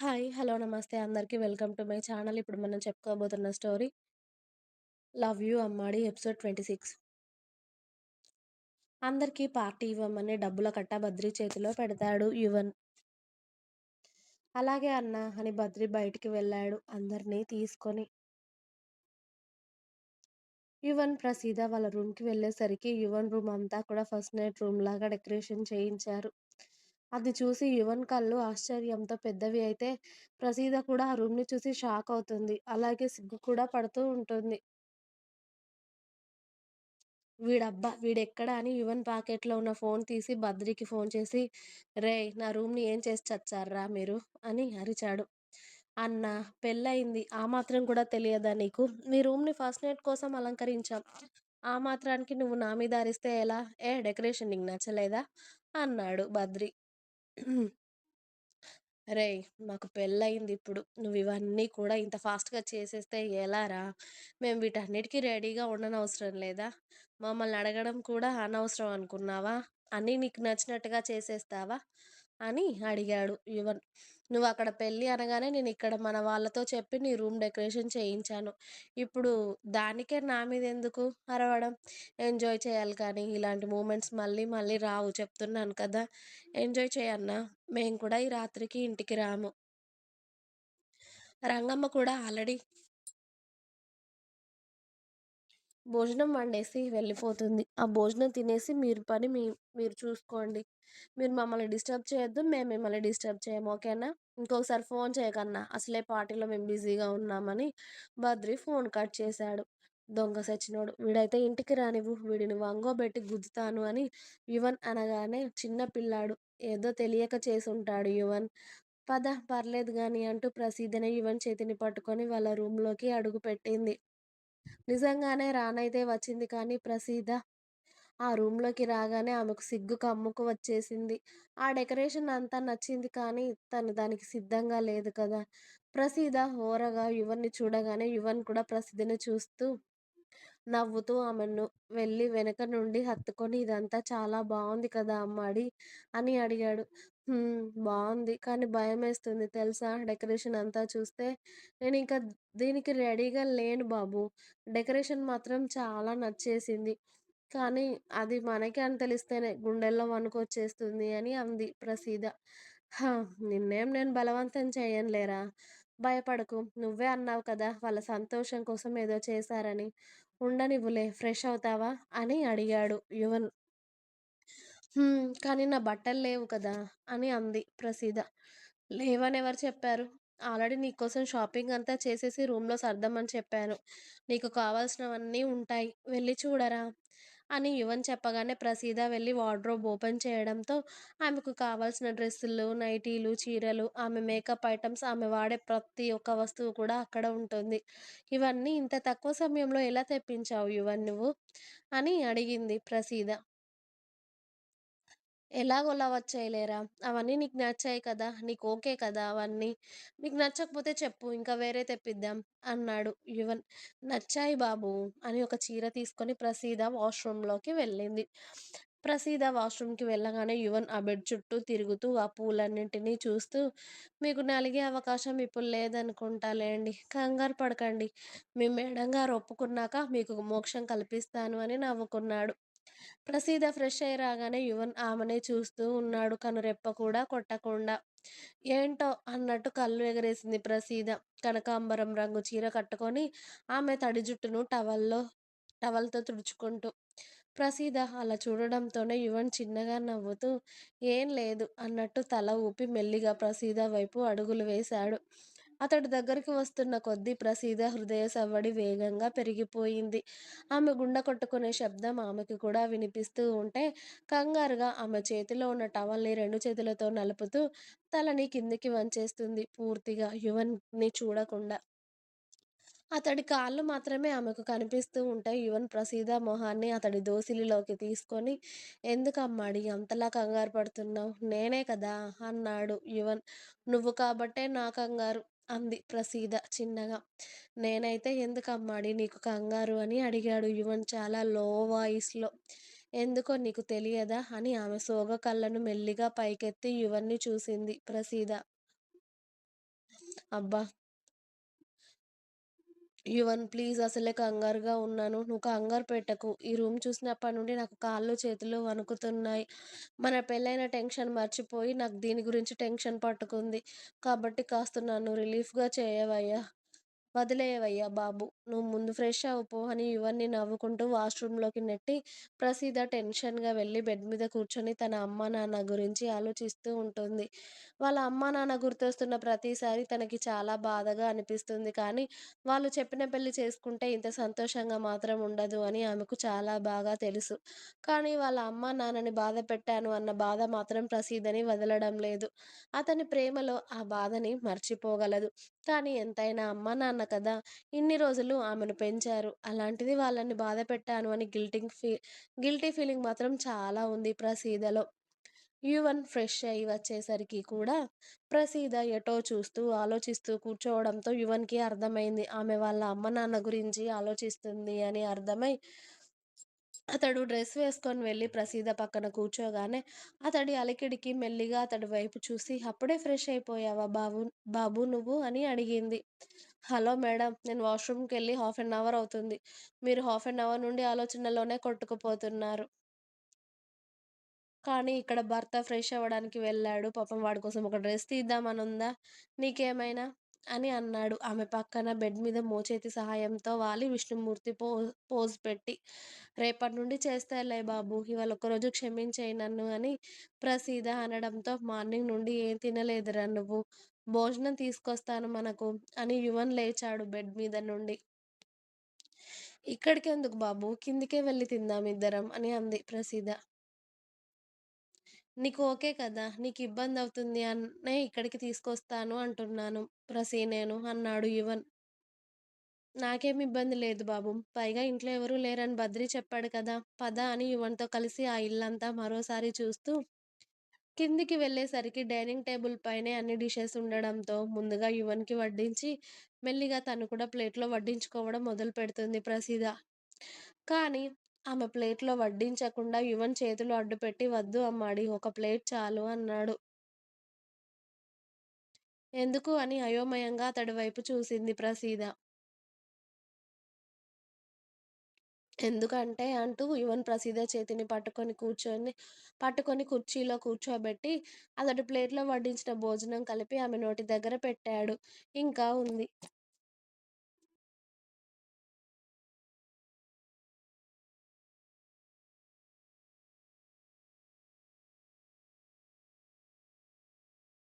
Hi. Hello. నమస్తే అందరికీ welcome to my channel. ఇప్పుడు మనం చెప్పుకోబోతున్న స్టోరీ 'లవ్ యూ అమ్మాడి' ఎపిసోడ్ 26. అందరికీ పార్టీ ఇవ్వమని డబ్బుల కట్ట బద్రి చేతిలో పెడతాడు యువన్. అలాగే అన్నా అని బద్రి బయటికి వెళ్ళాడు అందరినీ తీసుకొని. యువన్, ప్రసీద వాళ్ళ రూమ్‌కి వెళ్ళేసరికి యువన్ రూమ్ అంతా కూడా ఫస్ట్ నైట్ రూమ్ లాగా డెకరేషన్ చేయించారు. అది చూసి యువన్ కళ్ళు ఆశ్చర్యంతో పెద్దవి అయితే, ప్రసీద కూడా ఆ రూమ్‌ని చూసి షాక్ అవుతుంది. అలాగే సిగ్గు కూడా పడుతూ ఉంటుంది. వీడబ్బా! వీడెక్కడ అని యువన్ పాకెట్‌లో ఉన్న ఫోన్ తీసి బద్రికి ఫోన్ చేసి, రే నా రూమ్‌ని ఏం చేసి చచ్చారా మీరు? అని అరిచాడు. అన్నా పెళ్ళయింది ఆ మాత్రం కూడా తెలియదా నీకు? మీ రూమ్‌ని ఫస్ట్ నైట్ కోసం అలంకరించాం. ఆ మాత్రానికి నువ్వు నా మీద అరిస్తే ఎలా? ఏ డెకరేషన్ నీకు నచ్చలేదా? అన్నాడు బద్రి. అరేయ్ మాకు పెళ్ళయిందిప్పుడు. నువ్వివన్నీ కూడా ఇంత ఫాస్ట్‌గా చేసేస్తే ఎలారా? మేము వీటన్నిటికి రెడీగా ఉండనవసరం లేదా? మమ్మల్ని అడగడం కూడా అనవసరం అనుకున్నావా? అన్నీ నీకు నచ్చినట్టుగా చేసేస్తావా? అని అడిగాడు యువన్. నువ్వు అక్కడ పెళ్ళి అనగానే నేను ఇక్కడ మన వాళ్ళతో చెప్పి నీ రూమ్ డెకరేషన్ చేయించాను. ఇప్పుడు దానికే నా మీద ఎందుకు అరవడం? ఎంజాయ్ చేయాలి కానీ, ఇలాంటి మూమెంట్స్ మళ్ళీ మళ్ళీ రావు చెప్తున్నాను కదా! ఎంజాయ్ చేయన్నా మేము కూడా ఈ రాత్రికి ఇంటికి రాము. రంగమ్మ కూడా ఆల్రెడీ భోజనం వండేసి వెళ్ళిపోతుంది. ఆ భోజనం తినేసి మీరు పని మీ మీరు చూసుకోండి. మీరు మమ్మల్ని డిస్టర్బ్ చేయొద్దు. మేము మిమ్మల్ని డిస్టర్బ్ చేయము. ఓకేనా? ఇంకొకసారి ఫోన్ చేయకన్నా. అసలే పార్టీలో మేము బిజీగా ఉన్నామని బద్రి ఫోన్ కట్ చేశాడు. దొంగ సచ్చినోడు. వీడైతే ఇంటికి రానివ్వు. వీడిని వంగోబెట్టి గుద్దుతాను అని యువన్ అనగానే చిన్న పిల్లాడు. ఏదో తెలియక చేసుంటాడు యువన్. పద పర్లేదు కానీ అంటూ ప్రసీదనే యువన్ చేతిని పట్టుకొని వాళ్ళ రూమ్‌లోకి అడుగుపెట్టింది. నిజంగానే రానైతే వచ్చింది కానీ ప్రసీద ఆ రూమ్‌లోకి రాగానే ఆమెకు సిగ్గు కమ్ముకు వచ్చేసింది. ఆ డెకరేషన్ అంతా నచ్చింది కానీ తను దానికి సిద్ధంగా లేదు కదా! ప్రసీద హోరగా యువన్‌ని చూడగానే యువన్ కూడా ప్రసిద్ధిని చూస్తూ నవ్వుతూ ఆమెను వెళ్ళి వెనక నుండి హత్తుకొని ఇదంతా చాలా బాగుంది కదా అమ్మాడి అని అడిగాడు. బాగుంది కానీ కానీ భయమేస్తుంది తెలుసా డెకరేషన్ అంతా చూస్తే. నేను ఇంకా దీనికి రెడీగా లేను బాబు డెకరేషన్ మాత్రం చాలా నచ్చేసింది. కానీ అది మనకి అని తెలిస్తేనే గుండెల్లో వణుకొచ్చేస్తుంది అని అంది ప్రసీద. నిన్నేం నేను బలవంతం చెయ్యనులేరా! భయపడకు. నువ్వే అన్నావు కదా! వాళ్ళ సంతోషం కోసం ఏదో చేశారని. ఉండనివ్వులే ఫ్రెష్ అవుతావా? అని అడిగాడు యువన్. కానీ నా బట్టలు లేవు కదా! అని అంది ప్రసీద. లేవని ఎవరు చెప్పారు? ఆల్రెడీ నీకోసం షాపింగ్ అంతా చేసేసి రూమ్‌లో సర్దమని చెప్పాను. నీకు కావాల్సినవన్నీ ఉంటాయి. వెళ్ళి చూడరా? అని యువన్ చెప్పగానే ప్రసీద వెళ్ళి వార్డ్‌రోబ్ ఓపెన్ చేయడంతో ఆమెకు కావాల్సిన డ్రెస్సులు, నైటీలు, చీరలు, ఆమె మేకప్ ఐటమ్స్ ఆమె వాడే ప్రతి ఒక్క వస్తువు కూడా అక్కడ ఉంటుంది. ఇవన్నీ ఇంత తక్కువ సమయంలో ఎలా తెప్పించావు యువన్ నువ్వు? అని అడిగింది ప్రసీద. ఎలాగోలా వచ్చాయిలేరా! అవన్నీ నీకు నచ్చాయి కదా! నీకు ఓకే కదా అవన్నీ? నీకు నచ్చకపోతే చెప్పు ఇంకా వేరే తెప్పిద్దాం అన్నాడు యువన్. నచ్చాయి బాబు అని ఒక చీర తీసుకొని ప్రసీద వాష్‌రూమ్‌లోకి వెళ్ళింది. ప్రసీద వాష్‌రూమ్‌కి వెళ్ళగానే యువన్ ఆ బెడ్ చుట్టూ తిరుగుతూ ఆ పూలన్నింటినీ చూస్తూ మీకు నలిగే అవకాశం ఇప్పుడు లేదనుకుంటాలేండి కంగారు పడకండి. మీ మేడంగారు ఒప్పుకున్నాక మీకు మోక్షం కల్పిస్తాను అని నవ్వుకున్నాడు. ప్రసీద ఫ్రెష్ అయ్యి రాగానే యువన్ ఆమెనే చూస్తూ ఉన్నాడు కనురెప్ప కూడా కొట్టకుండా. ఏంటో అన్నట్టు కళ్ళు ఎగరేసింది ప్రసీద. కనకాంబరం రంగు చీర కట్టుకొని ఆమె తడి జుట్టును టవల్‌లో టవల్‌తో తుడుచుకుంటూ. ప్రసీద అలా చూడడంతోనే యువన్ చిన్నగా నవ్వుతూ ఏం లేదు అన్నట్టు తల ఊపి మెల్లిగా ప్రసీద వైపు అడుగులు వేశాడు. అతడి దగ్గరికి వస్తున్న కొద్దీ ప్రసీద హృదయ సవ్వడి వేగంగా పెరిగిపోయింది. ఆమె గుండె కొట్టుకునే శబ్దం ఆమెకు కూడా వినిపిస్తూ ఉంటే కంగారుగా ఆమె చేతిలో ఉన్న టవల్‌ని రెండు చేతులతో నలుపుతూ తలని కిందికి వంచేస్తుంది పూర్తిగా యువన్‌ని చూడకుండా. అతడి కాళ్ళు మాత్రమే ఆమెకు కనిపిస్తూ ఉంటాయి. యువన్ ప్రసీద మొహాన్ని అతడి దోసిలిలోకి తీసుకొని ఎందుకమ్మాడి అంతలా కంగారు పడుతున్నావు? నేనే కదా! అన్నాడు యువన్. నువ్వు కాబట్టే నా కంగారు అంది ప్రసీద చిన్నగా. నేనైతే ఎందుకమ్మాడి నీకు కంగారు అని అడిగాడు యువన్ చాలా లో వాయిస్‌లో. ఎందుకో నీకు తెలియదా? అని ఆమె సోగ కళ్ళను మెల్లిగా పైకెత్తి యువన్‌ని చూసింది ప్రసీద. అబ్బా! యువన్ ప్లీజ్ అసలే కంగారుగా ఉన్నాను. నువ్వు కంగారు పెట్టకు. ఈ రూమ్ చూసినప్పటి నుండి నాకు కాళ్ళు, చేతులు వణుకుతున్నాయి. మన పెళ్ళైన టెన్షన్ మర్చిపోయి నాకు దీని గురించి టెన్షన్ పట్టుకుంది. కాబట్టి కాస్త నన్ను రిలీఫ్‌గా చేయవయ్యా! వదిలేయవయ్యా బాబు నువ్వు ముందు ఫ్రెష్ అవ్వు పో అని యువన్‌ని నవ్వుకుంటూ వాష్‌రూమ్‌లోకి నెట్టి ప్రసీద టెన్షన్‌గా వెళ్ళి బెడ్ మీద కూర్చొని తన అమ్మ నాన్న గురించి ఆలోచిస్తూ ఉంటుంది. వాళ్ళ అమ్మా, నాన్న గుర్తొస్తున్న ప్రతిసారి తనకి చాలా బాధగా అనిపిస్తుంది కానీ, వాళ్ళు చెప్పిన పెళ్ళి చేసుకుంటే ఇంత సంతోషంగా మాత్రం ఉండదు అని ఆమెకు చాలా బాగా తెలుసు. కానీ వాళ్ళ అమ్మా, నాన్నని బాధపెట్టాను అన్న బాధ మాత్రం ప్రసీదని వదలడం లేదు. అతని ప్రేమలో ఆ బాధని మర్చిపోగలదు. కానీ ఎంతైనా అమ్మా, నాన్న కదా! ఇన్ని రోజులు ఆమెను పెంచారు. అలాంటిది వాళ్ళని బాధపెట్టాను అని గిల్టింగ్ ఫీ గిల్టీ ఫీలింగ్ మాత్రం చాలా ఉంది ప్రసీదలో. యువన్ ఫ్రెష్ అయ్యి వచ్చేసరికి కూడా ప్రసీద ఎటో చూస్తూ, ఆలోచిస్తూ కూర్చోవడంతో యువన్‌కి అర్థమైంది. ఆమె వాళ్ళ అమ్మ, నాన్న గురించి ఆలోచిస్తుంది అని అర్థమై అతడు డ్రెస్ వేసుకొని వెళ్ళి ప్రసీద పక్కన కూర్చోగానే అతడి అలికిడికి మెల్లిగా అతడి వైపు చూసి అప్పుడే ఫ్రెష్ అయిపోయావా బాబు బాబు నువ్వు అని అడిగింది. హలో మేడం నేను వాష్రూమ్కి వెళ్ళి హాఫ్ అన్ అవర్ అవుతుంది. మీరు హాఫ్ అన్ అవర్ నుండి ఆలోచనలోనే కొట్టుకుపోతున్నారు. కానీ ఇక్కడ భర్త ఫ్రెష్ అవ్వడానికి వెళ్ళాడు. పాపం వాడి కోసం ఒక డ్రెస్ తీద్దామని ఉందా నీకేమైనా? అని అన్నాడు ఆమె పక్కన బెడ్ మీద మోచేతి సహాయంతో వాలి విష్ణుమూర్తి పో పోజ్ పెట్టి. రేపటి నుండి చేస్తాలే బాబు ఇవాళ ఒక్కరోజు క్షమించేయి నన్ను అని ప్రసీద అనడంతో మార్నింగ్ నుండి ఏం తినలేదురా నువ్వు? భోజనం తీసుకొస్తాను మనకు అని యువన్ లేచాడు బెడ్ మీద నుండి. ఇక్కడికెందుకు బాబు కిందికే వెళ్ళి తిందాం ఇద్దరం అని అంది ప్రసీద. నీకు ఓకే కదా! నీకు ఇబ్బంది అవుతుంది అనే ఇక్కడికి తీసుకొస్తాను అంటున్నాను ప్రసీ నేను అన్నాడు యువన్. నాకేం ఇబ్బంది లేదు బాబూ! పైగా ఇంట్లో ఎవరూ లేరని బద్రి చెప్పాడు కదా! పద అని యువన్‌తో కలిసి ఆ ఇల్లంతా మరోసారి చూస్తూ కిందికి వెళ్ళేసరికి డైనింగ్ టేబుల్ పైనే అన్ని డిషెస్ ఉండడంతో ముందుగా యువన్‌కి వడ్డించి, మెల్లిగా తను కూడా ప్లేట్‌లో వడ్డించుకోవడం మొదలుపెడుతుంది ప్రసీద. కానీ ఆమె ప్లేట్‌లో వడ్డించకుండా యువన్ చేతులు అడ్డుపెట్టి వద్దు అమ్మాడి ఒక ప్లేట్ చాలు అన్నాడు. ఎందుకు అని అయోమయంగా అతడి వైపు చూసింది ప్రసీద. ఎందుకంటే అంటూ యువన్ ప్రసీద చేతిని పట్టుకొని కూర్చొని పట్టుకొని కుర్చీలో కూర్చోబెట్టి అతడి ప్లేట్‌లో వడ్డించిన భోజనం కలిపి ఆమె నోటి దగ్గర పెట్టాడు. ఇంకా ఉంది.